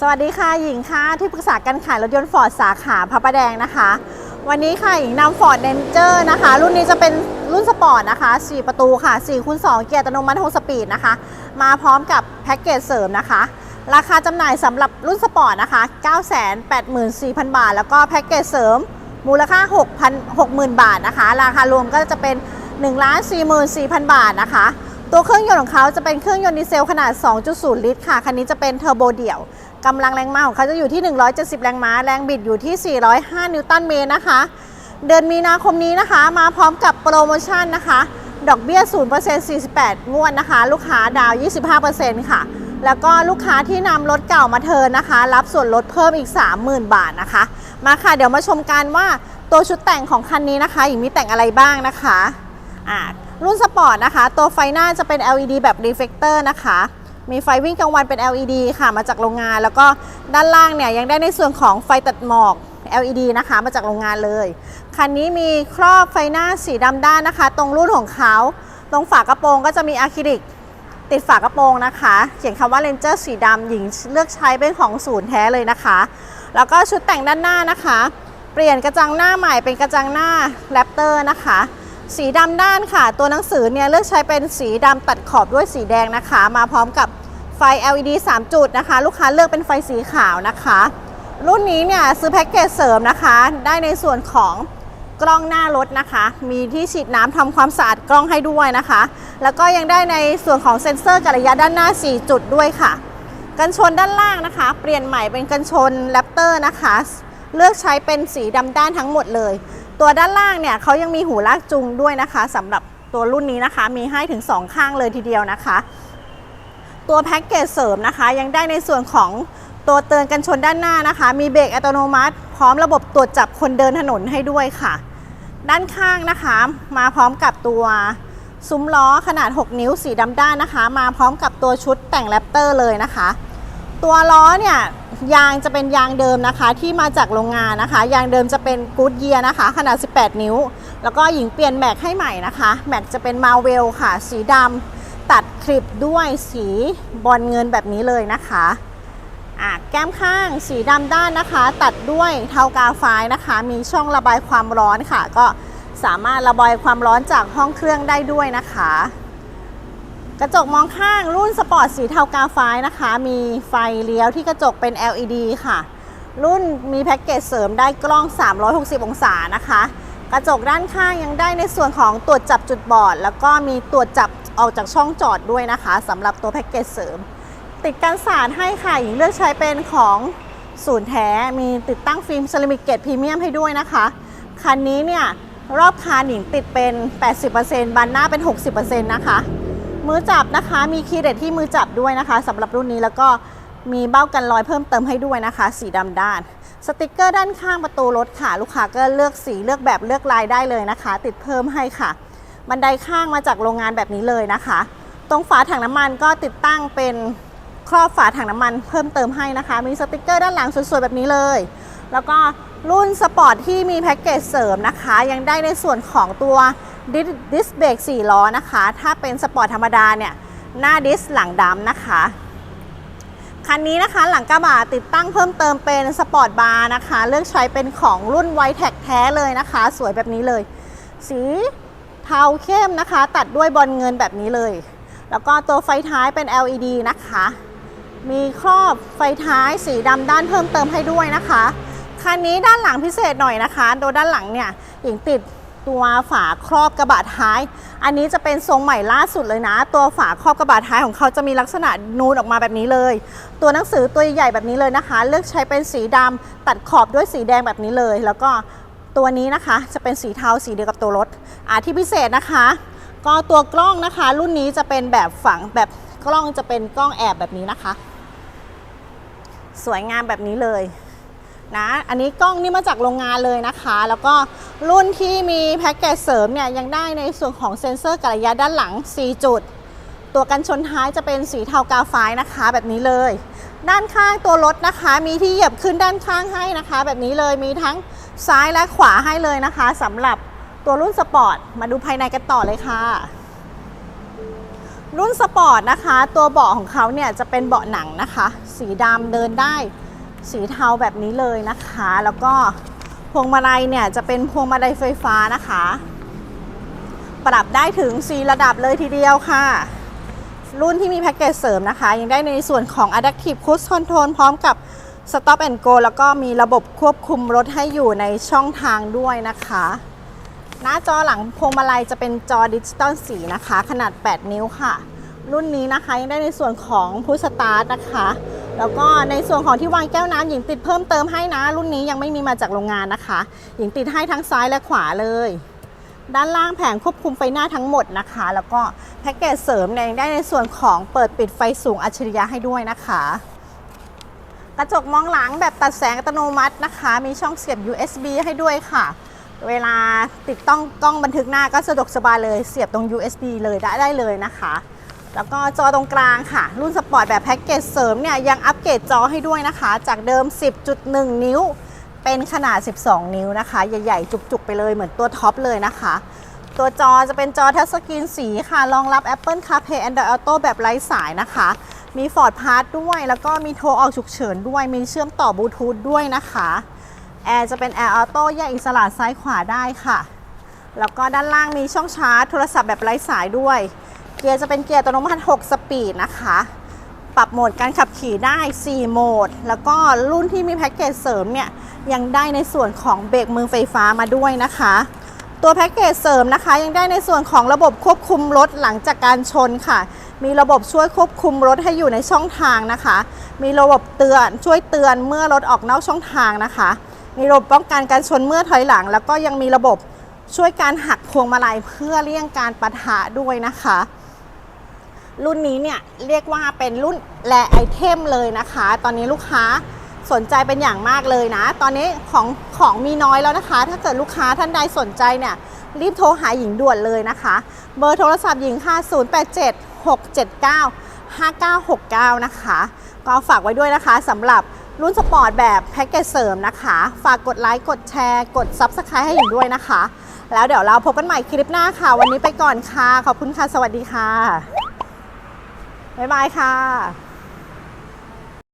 สวัสดีค่ะ หญิงค่ะ ที่ปรึกษาการขายรถยนต์ฟอร์ดสาขาพระประแดงนะคะ วันนี้ค่ะหญิงนำฟอร์ดเ a นเจอร์นะคะ รุ่นนี้จะเป็นรุ่นสปอร์ตนะคะ 4 ประตูค่ะ4คูณ2เกียร์อัตโนมัติ6สปีดนะคะ มาพร้อมกับแพ็กเกจเสริมนะคะ ราคาจำหน่ายสำหรับรุ่นสปอร์ตนะคะ 984,000 บาท แล้วก็แพ็กเกจเสริมมูลค่า 6,000 60,000 บาทนะคะ ราคารวมก็จะเป็น 1,44,000 บาทนะคะ ตัวเครื่องยนต์ของเขาจะเป็นเครื่องยนต์ดีเซลขนาด 2.0 ลิตรค่ะ คันนี้จะเป็นเทอร์โบเดี่ยว กำลังแรงม้าของเขาจะอยู่ที่ 170 แรงม้า แรงบิดอยู่ที่ 405 นิวตันเมตรนะคะ เดือนมีนาคมนี้นะคะ มาพร้อมกับโปรโมชั่นนะคะ ดอกเบี้ย 0% 48 งวดนะคะ ลูกค้าดาวน์25%ค่ะ แล้วก็ลูกค้าที่นำรถเก่ามาเทิร์นนะคะ รับส่วนลดเพิ่มอีก 30,000 บาทนะคะ มาค่ะ เดี๋ยวมาชมกันว่าตัวชุดแต่งของคันนี้นะคะหญิงมีแต่งอะไรบ้างนะคะอ่ารุ่นสปอร์ตนะคะ ตัวไฟหน้าจะเป็น LED แบบ reflector นะคะ มีไฟวิ่งกลางวันเป็น LED ค่ะมาจากโรงงาน แล้วก็ด้านล่างเนี่ยยังได้ในส่วนของไฟตัดหมอก LED นะคะมาจากโรงงานเลย คันนี้มีครอบไฟหน้าสีดำด้านนะคะ ตรงรุ่นของเขา ตรงฝากระโปรงก็จะมีอะคริลิกติดฝากระโปรงนะคะ เขียนคำว่า Ranger สีดำหญิงเลือกใช้เป็นของศูนย์แท้เลยนะคะ แล้วก็ชุดแต่งด้านหน้านะคะ เปลี่ยนกระจังหน้าใหม่เป็นกระจังหน้าแรปเตอร์นะคะ สีดำด้านค่ะ ตัวหนังสือเนี่ยเลือกใช้เป็นสีดำตัดขอบด้วยสีแดงนะคะ มาพร้อมกับ ไฟ LED 3 จุดนะคะ ลูกค้าเลือกเป็นไฟสีขาวนะคะ รุ่นนี้เนี่ยซื้อแพ็กเกจเสริมนะคะ ได้ในส่วนของกล้องหน้ารถนะคะ มีที่ฉีดน้ำทำความสะอาดกล้องให้ด้วยนะคะ แล้วก็ยังได้ในส่วนของเซ็นเซอร์กระยะด้านหน้า 4 จุดด้วยค่ะ กันชนด้านล่างนะคะ เปลี่ยนใหม่เป็นกันชนแรปเตอร์นะคะ เลือกใช้เป็นสีดำด้านทั้งหมดเลย ตัวด้านล่างเนี่ยเขายังมีหูลากจูงด้วยนะคะสำหรับตัวรุ่นนี้นะคะ มีให้ถึง 2 ข้างเลยทีเดียวนะคะ ตัวแพ็กเกจเสริมนะคะ ยังได้ในส่วนของตัวเตือนกันชนด้านหน้านะคะ มีเบรกอัตโนมัติ พร้อมระบบตรวจจับคนเดินถนนให้ด้วยค่ะ ด้านข้างนะคะ มาพร้อมกับตัวซุ้มล้อขนาด 6 นิ้วสีดำด้านนะคะ มาพร้อมกับตัวชุดแต่งแรปเตอร์เลยนะคะ ตัวล้อเนี่ยยางจะเป็นยางเดิมนะคะ ที่มาจากโรงงานนะคะ ยางเดิมจะเป็นกูดเยียนะคะ ขนาด 18 นิ้ว แล้วก็หญิงเปลี่ยนแม็กให้ใหม่นะคะ แม็กจะเป็นมาเวลค่ะ สีดำ ตัดคลิปด้วยสีบอลเงินแบบนี้เลยนะคะอะแก้มข้างสีดำด้านนะคะ ตัดด้วยเทากาไฟนะคะ มีช่องระบายความร้อนค่ะ ก็สามารถระบายความร้อนจากห้องเครื่องได้ด้วยนะคะ กระจกมองข้างรุ่นสปอร์ตสีเทากาไฟนะคะ มีไฟเลี้ยวที่กระจกเป็น LED ค่ะ รุ่นมีแพ็กเกจเสริมได้กล้อง 360 องศานะคะ กระจกด้านข้างยังได้ในส่วนของตรวจจับจุดบอด แล้วก็มีตรวจจับออกจากช่องจอดด้วยนะคะสำหรับตัวแพ็กเกจเสริม ติดกันสารให้ค่ะหญิงเลือกใช้เป็นของศูนย์แท้มีติดตั้งฟิล์มเซรามิกเกตพรีเมียมให้ด้วยนะคะคันนี้เนี่ยรอบคานหญิงติดเป็น 80%บานหน้าเป็น 60%นะคะ มือจับนะคะมีคีย์เด็ดที่มือจับด้วยนะคะสำหรับรุ่นนี้แล้วก็มีเบ้ากันรอยเพิ่มเติมให้ด้วยนะคะ สีดำด้าน สติกเกอร์ด้านข้างประตูรถค่ะ ลูกค้าก็เลือกสีเลือกแบบเลือกลายได้เลยนะคะ ติดเพิ่มให้ค่ะ บันไดข้างมาจากโรงงานแบบนี้เลยนะคะ ตรงฝาถังน้ำมันก็ติดตั้งเป็นครอบฝาถังน้ำมันเพิ่มเติมให้นะคะ มีสติกเกอร์ด้านหลังสวยๆแบบนี้เลย แล้วก็รุ่นสปอร์ตที่มีแพ็กเกจเสริมนะคะ ยังได้ในส่วนของตัวดิสดิสเบรก4ล้อนะคะ ถ้าเป็นสปอร์ตธรรมดาเนี่ยหน้าดิสหลังดำนะคะ คันนี้นะคะหลังกระบะติดตั้งเพิ่มเติมเป็นสปอร์ตบาร์นะคะ เลือกใช้เป็นของรุ่นไวแท็กแท้เลยนะคะ สวยแบบนี้เลย สีเทาเข้มนะคะ ตัดด้วยบอลเงินแบบนี้เลย แล้วก็ตัวไฟท้ายเป็น LED นะคะ มีครอบไฟท้ายสีดำด้านเพิ่มเติมให้ด้วยนะคะ คันนี้ด้านหลังพิเศษหน่อยนะคะ โดยด้านหลังเนี่ยหญิงติดตัวฝาครอบกระบะท้าย อันนี้จะเป็นทรงใหม่ล่าสุดเลยนะ ตัวฝาครอบกระบะท้ายของเขาจะมีลักษณะนูนออกมาแบบนี้เลย ตัวหนังสือตัวใหญ่แบบนี้เลยนะคะ เลือกใช้เป็นสีดำตัดขอบด้วยสีแดงแบบนี้เลย แล้วก็ตัวนี้นะคะจะเป็นสีเทาสีเดียวกับตัวรถอ่าที่พิเศษนะคะ ก็ตัวกล้องนะคะ รุ่นนี้จะเป็นแบบฝังแบบกล้องจะเป็นกล้องแอบแบบนี้นะคะ สวยงามแบบนี้เลย นะ อันนี้กล้องนี่มาจากโรงงานเลยนะคะ แล้วก็รุ่นที่มีแพ็กเกจเสริมเนี่ยยังได้ในส่วนของเซ็นเซอร์กระยะด้านหลัง 4 จุด ตัวกันชนท้ายจะเป็นสีเทากาไฟนะคะ แบบนี้เลย ด้านข้างตัวรถนะคะ มีที่เหยียบขึ้นด้านข้างให้นะคะ แบบนี้เลยมีทั้งซ้ายและขวาให้เลยนะคะสำหรับตัวรุ่นสปอร์ตมาดูภายในกันต่อเลยค่ะรุ่นสปอร์ตนะคะ ตัวเบาะของเขาเนี่ยจะเป็นเบาะหนังนะคะ สีดำเดินได้ สีเทาแบบนี้เลยนะคะ แล้วก็พวงมาลัยเนี่ยจะเป็นพวงมาลัยไฟฟ้านะคะ ปรับได้ถึง 4 ระดับเลยทีเดียวค่ะ รุ่นที่มีแพ็กเกจเสริมนะคะ ยังได้ในส่วนของ Adaptive Cruise Control พร้อมกับ Stop and Go แล้วก็มีระบบควบคุมรถให้อยู่ในช่องทางด้วยนะคะ หน้าจอหลังพวงมาลัยจะเป็นจอดิจิตอลสีนะคะ ขนาด 8 นิ้วค่ะ รุ่นนี้นะคะยังได้ในส่วนของพุชสตาร์ทนะคะ แล้วก็ในส่วนของที่วางแก้วน้ำหญิงติดเพิ่มเติมให้นะ รุ่นนี้ยังไม่มีมาจากโรงงานนะคะ หญิงติดให้ทั้งซ้ายและขวาเลย ด้านล่างแผงควบคุมไฟหน้าทั้งหมดนะคะ แล้วก็แพ็กเกจเสริมเนี่ยยังได้ในส่วนของเปิดปิดไฟสูงอัจฉริยะให้ด้วยนะคะ กระจกมองหลังแบบตัดแสงอัตโนมัตินะคะ มีช่องเสียบ USB ให้ด้วยค่ะ เวลาติดต้องกล้องบันทึกหน้าก็สะดวกสบายเลย เสียบตรง USB เลยได้ได้เลยนะคะ แล้วก็จอตรงกลางค่ะ รุ่นสปอร์ตแบบแพ็กเกจเสริมเนี่ยยังอัปเกรดจอให้ด้วยนะคะ จากเดิม 10.1 นิ้ว เป็นขนาด 12 นิ้วนะคะ ใหญ่ๆ จุกๆ ไปเลยเหมือนตัวท็อปเลยนะคะ ตัวจอจะเป็นจอทัชสกรีนสีค่ะ รองรับ Apple CarPlay Android Auto แบบไร้สายนะคะ มี Ford Pass ด้วย แล้วก็มีโทรออกฉุกเฉินด้วย มีเชื่อมต่อบลูทูธด้วยนะคะ แอร์จะเป็นแอร์ออโต้แยกอิสระซ้ายขวาได้ค่ะ แล้วก็ด้านล่างมีช่องชาร์จโทรศัพท์แบบไร้สายด้วย เกียร์จะเป็นเกียร์อัตโนมัติ6สปีดนะคะ ปรับโหมดการขับขี่ได้ 4 โหมด แล้วก็รุ่นที่มีแพ็กเกจเสริมเนี่ยยังได้ในส่วนของเบรกมือไฟฟ้ามาด้วยนะคะ ตัวแพ็กเกจเสริมนะคะ ยังได้ในส่วนของระบบควบคุมรถหลังจากการชนค่ะ มีระบบช่วยควบคุมรถให้อยู่ในช่องทางนะคะ มีระบบเตือนช่วยเตือนเมื่อรถออกนอกช่องทางนะคะ มีระบบป้องกันการชนเมื่อถอยหลัง แล้วก็ยังมีระบบช่วยการหักพวงมาลัยเพื่อเลี่ยงการปะทะด้วยนะคะ รุ่นนี้เนี่ยเรียกว่าเป็นรุ่นแลไอเทมเลยนะคะ ตอนนี้ลูกค้าสนใจเป็นอย่างมากเลยนะ ตอนนี้ของของมีน้อยแล้วนะคะ ถ้าเกิดลูกค้าท่านใดสนใจเนี่ยรีบโทรหาหญิงด่วนเลยนะคะ เบอร์โทรศัพท์หญิงค่ะ 087 679 5969 นะคะ ก็ฝากไว้ด้วยนะคะสำหรับรุ่นสปอร์ตแบบแพ็กเกจเสริมนะคะ ฝากกดไลค์ กดแชร์ กด Subscribe ให้หญิงด้วยนะคะ แล้วเดี๋ยวเราพบกันใหม่คลิปหน้าค่ะ วันนี้ไปก่อนค่ะ ขอบคุณค่ะ สวัสดีค่ะ บ๊ายบายค่ะ